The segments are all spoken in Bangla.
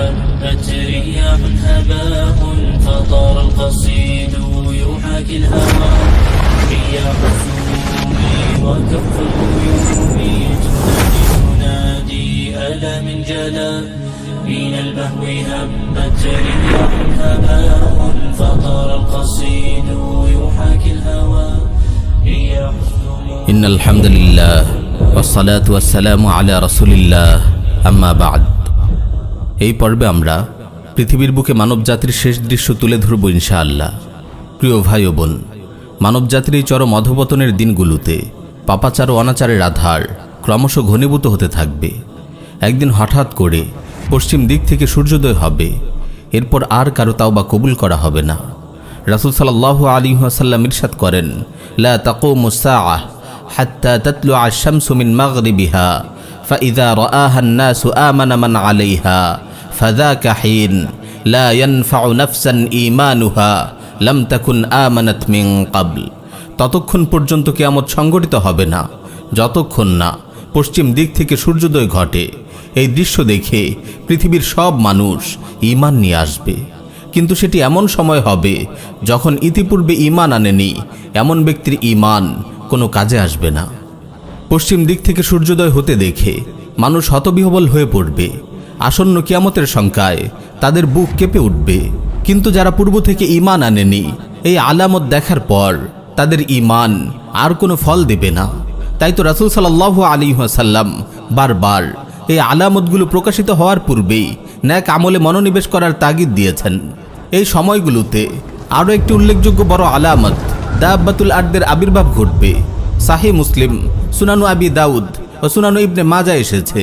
هبت رياح هباء فطار القصيد يحاكي الهوى رياح السموم وكف الغيوم تنادي ألا من جلا من البهو هبت رياح هباء فطار القصيد يحاكي الهوى رياح إن الحمد لله والصلاة والسلام على رسول الله أما بعد. এই পর্বে আমরা পৃথিবীর বুকে মানবজাতির শেষ দৃশ্য তুলে ধরব ইনশাআল্লাহ প্রিয় ভাই ও বোন মানবজাতির এই চরম অধপতনের দিনগুলোতে পাপাচার ও অনাচারের আধার ক্রমশ ঘনীভূত হতে থাকবে একদিন হঠাৎ করে পশ্চিম দিক থেকে সূর্যোদয় হবে এরপর আর কারো তাওবা কবুল করা হবে না রাসুল সাল্লাহ আলী আসাল্লাম ইরশাদ করেন লা তাকুমু الساعة حتى تطلع الشمس من مغربها فإذا رآها الناس آمن من عليها فذاك حين لا ينفع نفسا إيمانها لم تكن آمنت من قبل ততক্ষণ পর্যন্ত কেয়ামত সংগঠিত হবে না যতক্ষণ না পশ্চিম দিক থেকে সূর্যোদয় ঘটে এই দৃশ্য দেখে পৃথিবীর সব মানুষ ঈমান নিয়ে আসবে কিন্তু সেটি এমন সময় হবে যখন ইতিপূর্বে ঈমান আনেনি এমন ব্যক্তির ঈমান কোনো কাজে আসবে না পশ্চিম দিক থেকে সূর্যোদয় হতে দেখে মানুষ হতবিহবল হয়ে পড়বে আসন্ন কিয়ামতের সংখ্যায় তাদের বুক কেঁপে উঠবে। কিন্তু যারা পূর্ব থেকে ঈমান আনেনি, এই আলামত দেখার পর তাদের ঈমান আর কোনো ফল দেবে না। তাই তো রাসুল সাল্লাহ আলী সাল্লাম বারবার এই আলামতগুলো প্রকাশিত হওয়ার পূর্বেই ন্যাক আমলে মনোনিবেশ করার তাগিদ দিয়েছেন। এই সময়গুলোতে আরও একটি উল্লেখযোগ্য বড় আলামত দাব্বাতুল আর্দের আবির্ভাব ঘটবে। সাহে মুসলিম সুনানু আবি দাউদ ও সুনানু ইবনে মাজা এসেছে।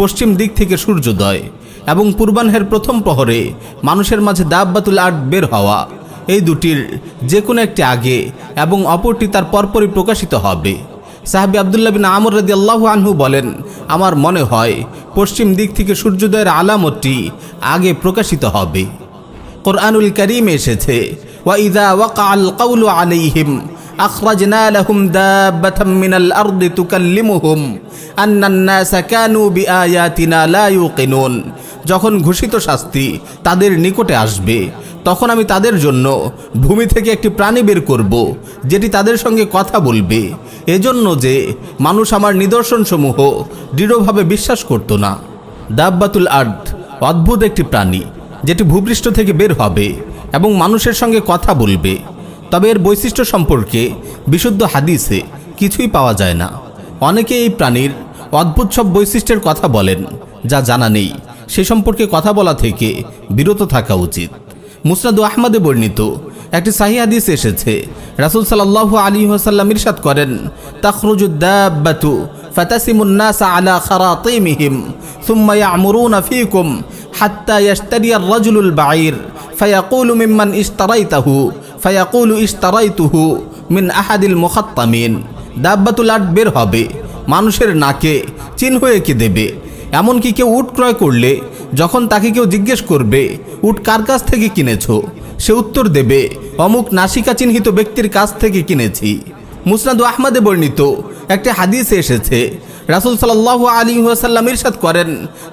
পশ্চিম দিক থেকে সূর্যোদয় এবং পূর্বাহ্নের প্রথম প্রহরে মানুষের মাঝে দাব্বাতুল আর্ট বের হওয়া। এই দুটির যে কোনো একটি আগে এবং অপরটি তার পরপরই প্রকাশিত হবে। সাহাবি আবদুল্লাহ বিন আমর রদি আল্লাহ আনহু বলেন, আমার মনে হয় পশ্চিম দিক থেকে সূর্যোদয়ের আলামতটি আগে প্রকাশিত হবে। কোরআনুল করিম এসেছে ওয়াইদা ওয়াকাল কাউলু আলাইহিম আখরাজনা লাহুম দাব্বাতাম মিনাল আরদি তুকাল্লিমুহুম আন্নান নাসা কানু বিআয়াতিনা লা ইউকিনুন যখন ঘোষিত শাস্তি তাদের নিকটে আসবে, তখন আমি তাদের জন্য ভূমি থেকে একটি প্রাণী বের করব, যেটি তাদের সঙ্গে কথা বলবে। এজন্য যে মানুষ আমার নিদর্শনসমূহ দৃঢ়ভাবে বিশ্বাস করত না। দাব্বাতুল আর্থ অদ্ভুত একটি প্রাণী, যেটি ভূপৃষ্ঠ থেকে বের হবে এবং মানুষের সঙ্গে কথা বলবে। তবে এর বৈশিষ্ট্য সম্পর্কে বিশুদ্ধ হাদিসে কিছুই পাওয়া যায় না। অনেকে এই প্রাণীর অদ্ভুত সব বৈশিষ্ট্যের কথা বলেন, যা জানা নেই। সে সম্পর্কে কথা বলা থেকে বিরত থাকা উচিত। মুসনাদু আহমদে বর্ণিত একটি সাহি হাদিস এসেছে, রাসুল সাল্লাহ আলী হাসাল্লাম ইরশাদ করেন তাখরুজুদ্দাবাতু ফাতাসিমুন্নাস আলা খারাতিমিহিম, সুম্মা ইয়ামুরুনা ফীকুম হাত্তা ইয়াশতারিয়া রাজুলুল বাইর ফায়াকুলু মিম্মান ইশতারাইতাহু। ফায়াকুল ইস্তারাই তুহু মিন আহাদিল মোখাত্তামিন। দাব্বাতুল আট বের হবে, মানুষের নাকে চিন হয়ে কে দেবে। এমনকি কেউ উট ক্রয় করলে, যখন তাকে কেউ জিজ্ঞেস করবে, উট কার কাছ থেকে কিনেছো? সে উত্তর দেবে, অমুক নাসিকা চিহ্নিত ব্যক্তির কাছ থেকে কিনেছি। মুসনাদু আহমদে বর্ণিত একটি হাদিসে এসেছে রাসুল সাল্লাহ আলী ওয়াসাল্লাম ইরশাদ করেন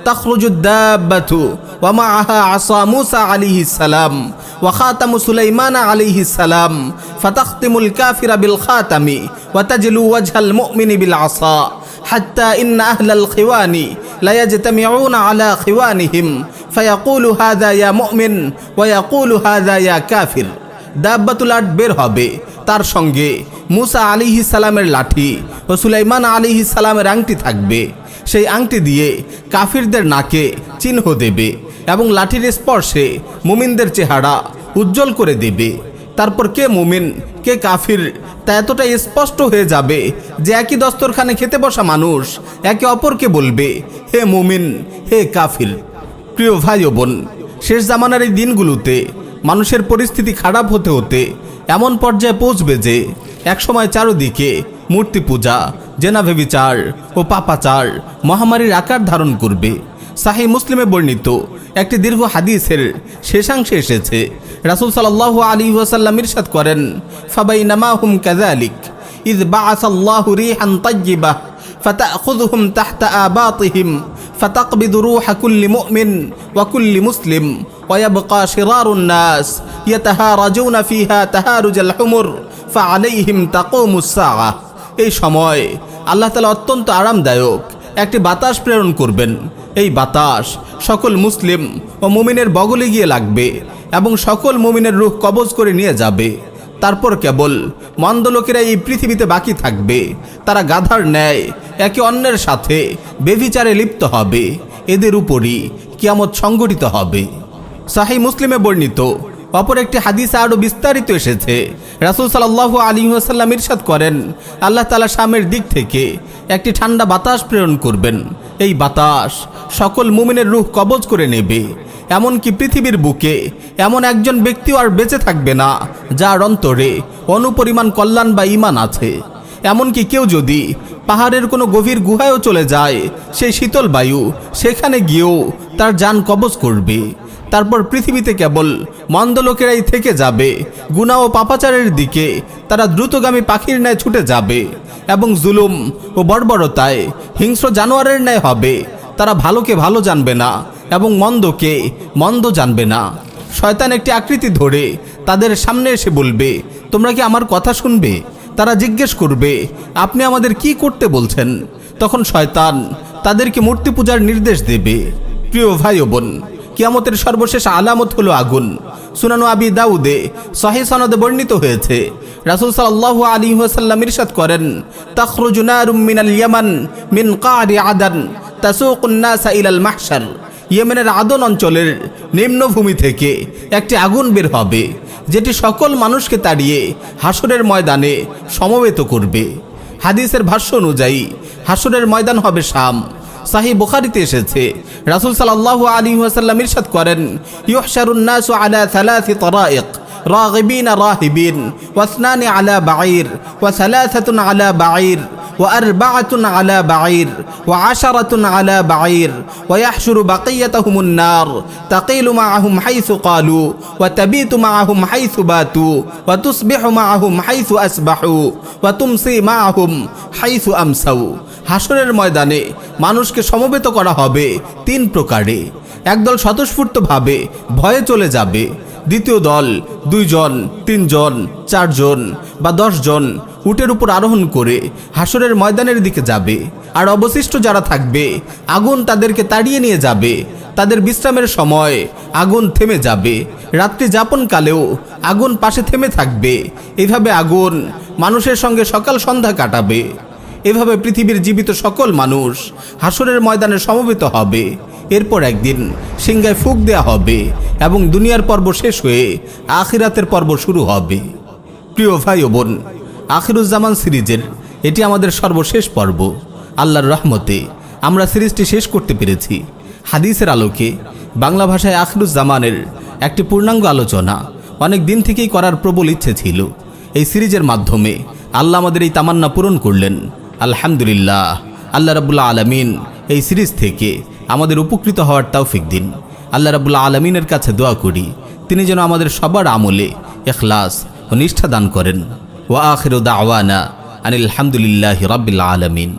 তাখরুজুদ্দাবাতু ওয়ামা আহা আসা মুসা আলিহি সালাম ওয়াখাতামু সুলাইমান আলিহি সালাম ফাতাখতিমুল কাফিরা বিল খাতামি ওয়াতাজলু ওয়াজহাল মুমিনি বিল আসা حتى إن أهل الخوان لا يجتمعون على خوانهم فيقول هذا يا مؤمن ويقول هذا يا كافر দাব্বাতুল আট বের হবে তার সঙ্গে মুসা আলিহি সালামের লাঠি ও সুলাইমান আলিহি সালামের আংটি থাকবে। সেই আংটি দিয়ে কাফিরদের নাকে চিহ্ন দেবে এবং লাঠির স্পর্শে মুমিনদের চেহারা উজ্জ্বল করে দেবে। তারপর কে মুমিন, কে কাফির, তা এতটাই স্পষ্ট হয়ে যাবে যে একই দস্তরখানে খেতে বসা মানুষ একে অপরকে বলবে, হে মুমিন, হে কাফির। প্রিয় ভাই বোন, শেষ জামানার এই দিনগুলোতে মানুষের পরিস্থিতি খারাপ হতে হতে এমন পর্যায়ে পৌঁছবে যে একসময় চারদিকে মূর্তি পূজা জেনাভেবিচার ও পাপাচার মহামারীর আকার ধারণ করবে সাহি মুসলিমে বর্ণিত একটি দীর্ঘ হাদিসের শেষাংশে এসেছে রাসুল সাল্লাহ আলী ওয়াসাল্লাম ইরশাদ করেন ফাবাই নামাহুম কাজালিক ইদ বাআসাল্লাহু রিহান তাইয়্যিবাহ فتأخذهم تحت آباطهم فتقبض روح كل مؤمن وكل مسلم ويبقى شرار الناس يتهارجون فيها تهارج الحمر فعليهم تقوم الساعة এই সময় আল্লাহ তালা অত্যন্ত আরামদায়ক একটি বাতাস প্রেরণ করবেন এই বাতাস সকল মুসলিম ও মুমিনের বগলে গিয়ে লাগবে এবং সকল মুমিনের রূহ কবজ করে নিয়ে যাবে তারপর কেবল মন্দ লোকেরা এই পৃথিবীতে বাকি থাকবে তারা গাধার ন্যায় একে অন্যের সাথে বেভিচারে লিপ্ত হবে এদের উপরই কিয়ামত সংগঠিত হবে সাহি মুসলিমে বর্ণিত। অপর একটি হাদিসে আরও বিস্তারিত এসেছে। রাসুল সাল্লাহ আলী আসাল্লাম ইরশাদ করেন, আল্লাহ তালা শামের দিক থেকে একটি ঠান্ডা বাতাস প্রেরণ করবেন। এই বাতাস সকল মুমিনের রূহ কবজ করে নেবে। এমনকি পৃথিবীর বুকে এমন একজন ব্যক্তিও আর বেঁচে থাকবে না, যার অন্তরে অনুপরিমাণ কল্যাণ বা ইমান আছে। এমনকি কেউ যদি পাহাড়ের কোনো গভীর গুহায়ও চলে যায়, সেই শীতল বায়ু সেখানে গিয়েও তার যান কবজ করবে। তারপর পৃথিবীতে কেবল মন্দ লোকেরাই থেকে যাবে। গুণা ও পাপাচারের দিকে তারা দ্রুতগামী পাখির ন্যায় ছুটে যাবে এবং জুলুম ও বর্বরতায় হিংস্র জানোয়ারের ন্যায় হবে। তারা ভালোকে ভালো জানবে না এবং মন্দকে মন্দ জানবে না। শয়তান একটি আকৃতি ধরে তাদের সামনে এসে বলবে, তোমরা কি আমার কথা শুনবে? তারা জিজ্ঞেস করবে, আপনি আমাদের কি করতে বলছেন? তখন শয়তান তাদেরকে মূর্তি পূজার নির্দেশ দেবে। প্রিয় ভাই বোন কিয়ামতের সর্বশেষ আলামত হলো আগুন। সুনানু আবি দাউদে সহি সনদে বর্ণিত হয়েছে, রাসূল সাল্লাল্লাহু আলাইহি ওয়াসাল্লাম ইরশাদ করেন, তাখরুজু নারুম মিনাল ইয়ামান মিন কারি আদান তাসুকুন নাসা ইলাল মাহশার। ইয়েমেনের আদন অঞ্চলের নিম্নভূমি থেকে একটি আগুন বের হবে, যেটি সকল মানুষকে তাড়িয়ে হাসরের ময়দানে সমবেত করবে। হাদিসের ভাষ্য অনুযায়ী হাসরের ময়দান হবে শাম। সাহি বুখারিতে এসেছে রাসুল সাল্লাহ আলী ওয়াসাল্লাম ইরশাদ করেন ইউহশারুন নাসু আলা থালাথি তরাইক راغبين راهبين واثنان على بعير وثلاثة على بعير وأربعة على بعير وعشرة على بعير ويحشر بقيتهم النار تقيل معهم حيث قالوا وتبيت معهم حيث باتوا وتصبح معهم حيث أسبحوا وتمسي معهم حيث أمسوا হাসরের ময়দানে মানুষকে সমবেত করা হবে তিন প্রকারে। একদল স্বতঃস্ফূর্তভাবে ভয়ে চলে যাবে, দ্বিতীয় দল দুইজন, তিনজন, চারজন বা দশজন উটের উপর আরোহণ করে হাসরের ময়দানের দিকে যাবে। আর অবশিষ্ট যারা থাকবে, আগুন তাদেরকে তাড়িয়ে নিয়ে যাবে। তাদের বিশ্রামের সময় আগুন থেমে যাবে। রাত্রি যাপনকালেও আগুন পাশে থেমে থাকবে। এভাবে আগুন মানুষের সঙ্গে সকাল সন্ধ্যা কাটাবে। এভাবে পৃথিবীর জীবিত সকল মানুষ হাসরের ময়দানে সমবেত হবে। এরপর একদিন সিংহায় ফুক দেয়া হবে এবং দুনিয়ার পর্ব শেষ হয়ে আখিরাতের পর্ব শুরু হবে। প্রিয় ভাই ও বোন, আখিরুজ্জামান সিরিজের এটি আমাদের সর্বশেষ পর্ব। আল্লাহর রহমতে আমরা সিরিজটি শেষ করতে পেরেছি। হাদিসের আলোকে বাংলা ভাষায় আখিরুজ্জামানের একটি পূর্ণাঙ্গ আলোচনা অনেক দিন থেকেই করার প্রবল ইচ্ছে ছিল। এই সিরিজের মাধ্যমে আল্লাহ আমাদের এই তামান্না পূরণ করলেন। আলহামদুলিল্লাহ। আল্লাহ রাবুল্লাহ আলমিন এই সিরিজ থেকে আমাদের উপকৃত হওয়ার তৌফিক দিন। আল্লাহ রাবুল্লাহ আলমিনের কাছে দোয়া করি, তিনি যেন আমাদের সবার আমলে এখলাস ও নিষ্ঠা দান করেন। ওয়া আখির দাওয়ানা আনিল আলহামদুলিল্লাহ রবিল্লা আলমিন।